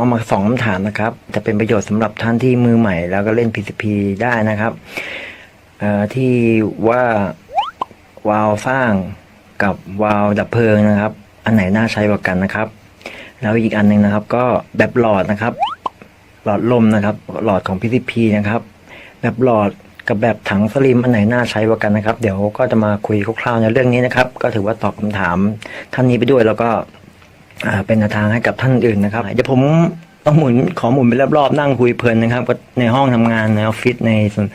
เอามาสองคำถามนะครับ จะเป็นประโยชน์สำหรับท่านที่มือใหม่ แล้วก็เล่น PCP ได้นะครับที่ว่าวาล์วสร้างกับวาล์วดับเพลิงนะครับ อันไหนน่าใช้กว่ากันนะครับ แล้วอีกอันหนึงนะครับ ก็แบบหลอดนะครับ หลอดลมนะครับ หลอดของ PCP นะครับ แบบหลอดกับแบบถังสลิมอันไหนน่าใช้กว่ากันนะครับ เดี๋ยวก็จะมาคุยคร่าวๆในเรื่องนี้นะครับ ก็ถือว่าตอบคำถามท่านนี้ไปด้วยแล้วก็ เป็นแนวทางให้กับท่านอื่นนะครับเดี๋ยวผมต้องหมุนขอหมุนไปรอบๆนั่งคุยเพลินนะครับ ก็ในห้องทำงานในออฟฟิศในส่วน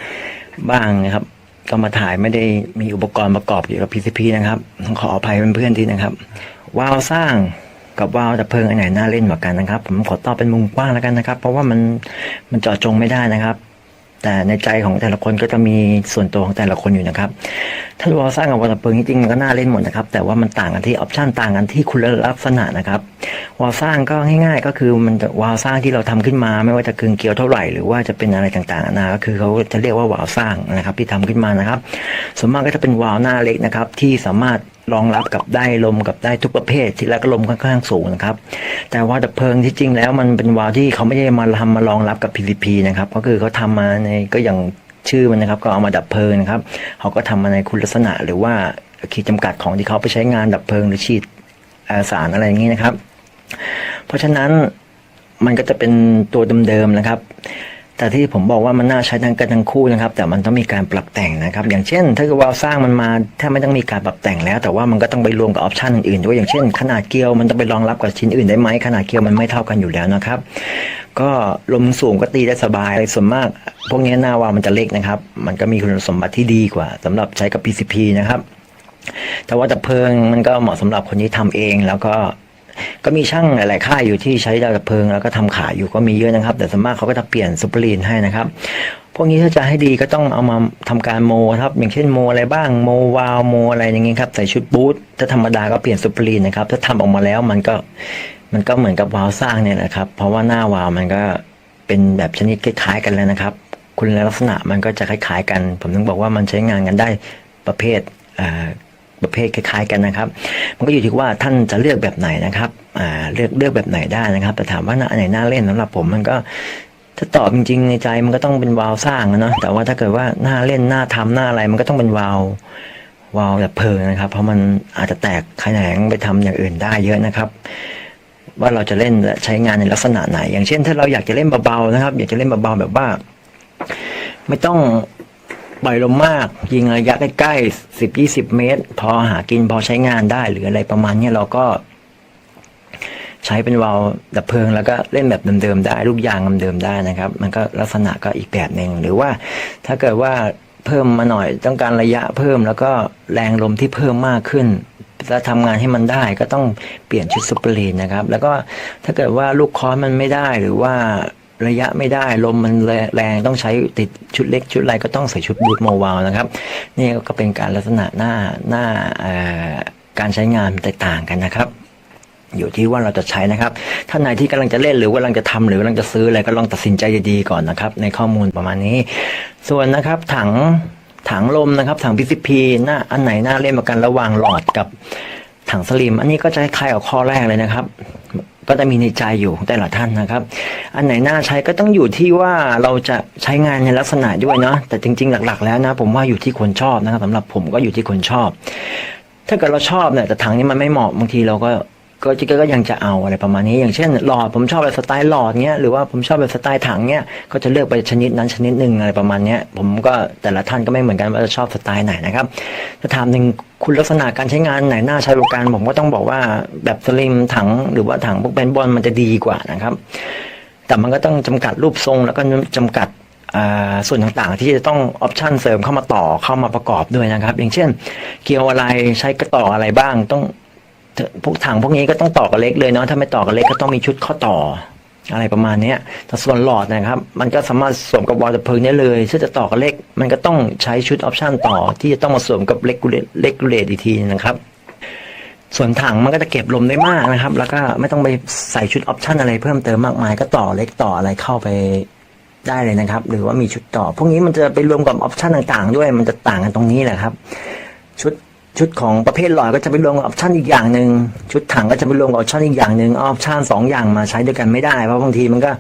บ้างนะครับก็มาถ่ายไม่ได้มีอุปกรณ์ประกอบเกี่ยวกับ PCP นะครับต้องขออภัยเพื่อนๆทีนะครับวาล์วสร้างกับวาล์วดับเพลิงอันไหนน่าเล่นกว่ากันนะครับ ผมขอตอบเป็นมุมกว้างแล้วกันนะครับ เพราะว่ามันมันเจาะจงไม่ได้นะครับ แต่ในใจของแต่ละคนก็จะมีส่วนตัวของแต่ละคนอยู่นะครับ ถ้าวอลสร้างกับวอลดับเพลิงจริงๆมันก็น่าเล่นหมดนะครับ แต่ว่ามันต่างกันที่ออปชันต่างกันที่คุณลักษณะนะครับวอลสร้างก็ง่ายๆ ก็คือมันวาลสร้างที่เราทำขึ้นมา ไม่ว่าจะกึงเกลียวเท่าไหร่หรือว่าจะเป็นอะไรต่างๆนานาก็คือเขาจะเรียกว่าวาลสร้างนะครับ ที่ทำขึ้นมานะครับ ส่วนมากก็จะเป็นวาลหน้าเล็กนะครับ ที่สามารถ รองรับกับได้ลมกับได้ทุกประเภท ที่แล้วก็ลมค่อนข้างสูงนะครับ แต่ว่าดับเพลิงที่จริงแล้วมันเป็นวาล์วที่เขาไม่ได้มาทำมารองรับกับ PCP นะครับ ก็คือเขาทำมาในก็อย่างชื่อมันนะครับ ก็เอามาดับเพลิงนะครับเขาก็ทำมาในคุณลักษณะหรือว่าขีดจำกัดของที่เขาไปใช้งานดับเพลิงหรือฉีดสารอะไรอย่างนี้นะครับ เพราะฉะนั้นมันก็จะเป็นตัวเดิมๆนะครับ แต่ที่ผมบอกว่ามันน่าใช้ทั้งกันทั้งคู่นะครับ แต่มันต้องมีการปรับแต่งนะครับ อย่างเช่น ถ้าเกิดว่าสร้างมันมาแทบไม่ต้องมีการปรับแต่งแล้ว แต่ว่ามันก็ต้องไปรวมกับออปชันอื่นๆด้วยอย่างเช่น ขนาดเกลียวมันต้องไปรองรับกับชิ้นอื่นได้ไหมขนาดเกลียวมันไม่เท่ากันอยู่แล้วนะครับ ก็ลมสูงก็ตีได้สบายส่วนมาก พวกนี้หน้าวาวมันจะเล็กนะครับ มันก็มีคุณสมบัติที่ดีกว่าสำหรับใช้กับ PCP นะครับแต่ว่าดับเพลิงมันก็เหมาะสำหรับคนที่ทำเองแล้วก็ ก็มีช่างหลาย ๆ ค่ายอยู่ที่ใช้ดับเพลิง แล้วก็ทำขายอยู่ก็มีเยอะนะครับ แต่ส่วนมากเขาก็จะเปลี่ยนซูเปอร์ลีนให้นะครับ พวกนี้ถ้าจะให้ดีก็ต้องเอามาทำการโมครับ อย่างเช่นโมอะไรบ้างโมวาลโมอะไรอย่างเงี้ยครับใส่ชุดบูทถ้าธรรมดาก็เปลี่ยนซูเปอร์ลีนนะครับถ้าทำออกมาแล้วมันก็มันก็เหมือนกับวาวสร้างเนี่ยแหละครับเพราะว่าหน้าวาวมันก็เป็นแบบชนิดคล้ายๆกันแล้วนะครับ คุณลักษณะมันก็จะคล้ายๆกัน ผมถึงบอกว่ามันใช้งานกันได้ประเภทอ่อ ประเภทคล้ายๆกันนะครับ มันก็อยู่ที่ว่าท่านจะเลือกแบบไหนนะครับอ่าเลือกเลือกแบบไหนได้นะครับ แต่ถามว่าอันไหนน่าเล่นสำหรับผมมันก็ถ้าตอบจริงๆในใจมันก็ต้องเป็นวาวสร้างอะเนาะแต่ว่าถ้าเกิดว่าหน้าเล่นหน้าทำหน้าอะไรมันก็ต้องเป็นวาววาวแบบเพลิงนะครับ เพราะมันอาจจะแตกแขนงไปทำอย่างอื่นได้เยอะนะครับ ว่าเราจะเล่นและใช้งานในลักษณะไหน อย่างเช่น ถ้าเราอยากจะเล่นเบาๆนะครับ อยากจะเล่นเบาๆแบบว่า ไม่ต้อง ปล่อยลมมาก ยิงระยะใกล้ๆสิบยี่สิบเมตร พอหากินพอใช้งานได้หรืออะไรประมาณเนี้ยเราก็ ใช้เป็นวาลดับเพลิง แล้วก็เล่นแบบเดิมๆได้ลูกยางเดิมๆได้นะครับ มันก็ลักษณะก็อีกแบบหนึ่งหรือว่าถ้าเกิดว่าเพิ่มมาหน่อยต้องการระยะเพิ่มแล้วก็แรงลมที่เพิ่มมากขึ้นจะทำงานให้มันได้ก็ต้องเปลี่ยนชุดซูเปอร์ลีนนะครับ แล้วก็ถ้าเกิดว่าลูกคอนมันไม่ได้หรือว่า ระยะไม่ได้ลมมันแรงต้องใช้ติดชุดเล็กชุดอะไรก็ต้องใส่ชุดบูทโมวาลนะครับนี่ก็เป็นการลักษณะหน้าหน้าการใช้งานแตกต่างกันนะครับ อยู่ที่ว่าเราจะใช้นะครับท่านไหนที่กำลังจะเล่นหรือกำลังจะทำหรือกำลังจะซื้ออะไรก็ลองตัดสินใจดีๆก่อนนะครับ ในข้อมูลประมาณนี้ ส่วนนะครับถังถังลมนะครับถัง PCP หน้าอันไหนหน่าเล่นมากันระหว่างหลอดกับถังสลิม อันนี้ก็จะคล้ายกับข้อแรกเลยนะครับ ก็จะมีในใจอยู่ของแต่ละท่านนะครับ อันไหนน่าใช้ก็ต้องอยู่ที่ว่าเราจะใช้งานในลักษณะด้วยเนาะแต่จริง ๆ หลัก ๆ แล้วนะ ผมว่าอยู่ที่คนชอบนะครับสำหรับผมก็อยู่ที่คนชอบ ถ้าเกิดเราชอบเนี่ยแต่ถังนี้มันไม่เหมาะบางทีเราก็ ก็ก็ก็ยังจะเอาอะไรประมาณนี้อย่างเช่นหลอดผมชอบแบบสไตล์หลอดเนี้ยหรือว่าผมชอบแบบสไตล์ถังเนี้ยก็จะเลือกไปชนิดนั้นชนิดหนึ่งอะไรประมาณนี้ผมก็แต่ละท่านก็ไม่เหมือนกันว่าจะชอบสไตล์ไหนนะครับถ้าถามถึงคุณลักษณะการใช้งานไหนน่าใช้บริการผมก็ต้องบอกว่าแบบสลิมถังหรือว่าถังพวกแบนบอลมันจะดีกว่านะครับ แต่มันก็ต้องจำกัดรูปทรงแล้วก็จำกัดส่วนต่างๆ ที่จะต้องออปชันเสริมเข้ามาต่อเข้ามาประกอบด้วยนะครับ อย่างเช่น เกียวอะไรใช้กระต่ออะไรบ้างต้อง พวกถังพวกนี้ก็ต้องต่อกับเล็กเลยเนาะถ้าไม่ต่อกับเล็กก็ต้องมีชุดข้อต่อ อะไรประมาณนี้แต่ส่วนหลอดนะครับ มันก็สามารถสวมกับวอลดับเพลิงได้เลยซึ่งจะต่อกับเล็ก มันก็ต้องใช้ชุดออปชันต่อที่จะต้องมาสวมกับเล็กกูเล็กกูเลตอีกทีนะครับส่วนถังมันก็จะเก็บลมได้มากนะครับ แล้วก็ไม่ต้องไปใส่ชุดออปชันอะไรเพิ่มเติมมากมายก็ต่อเล็กต่ออะไรเข้าไปได้เลยนะครับ หรือว่ามีชุดต่อ พวกนี้มันจะไปรวมกับออปชันต่างๆ ด้วยมันจะต่างกันตรงนี้แหละครับ ชุด ชุดของประเภทหลอดก็จะไปรวมกับออปชันอีกอย่างหนึ่งชุดถังก็จะไปรวมกับออปชันอีกอย่างหนึ่งออปชันสองอย่างมาใช้ด้วยกันไม่ได้เพราะบางทีมันก็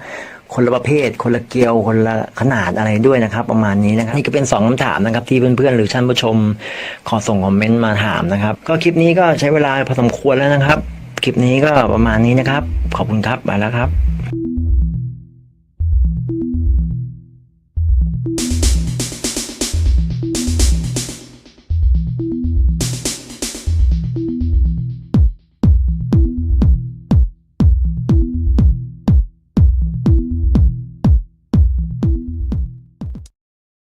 คนละประเภท คนละเกลียว คนละขนาดอะไรด้วยนะครับ ประมาณนี้นะครับนี่ก็เป็นสองคำถามนะครับที่เพื่อนๆหรือท่านผู้ชม ขอส่งคอมเมนต์มาถามนะครับ ก็คลิปนี้ก็ใช้เวลาพอสมควรแล้วนะครับ คลิปนี้ก็ประมาณนี้นะครับ ขอบคุณครับมาแล้วครับ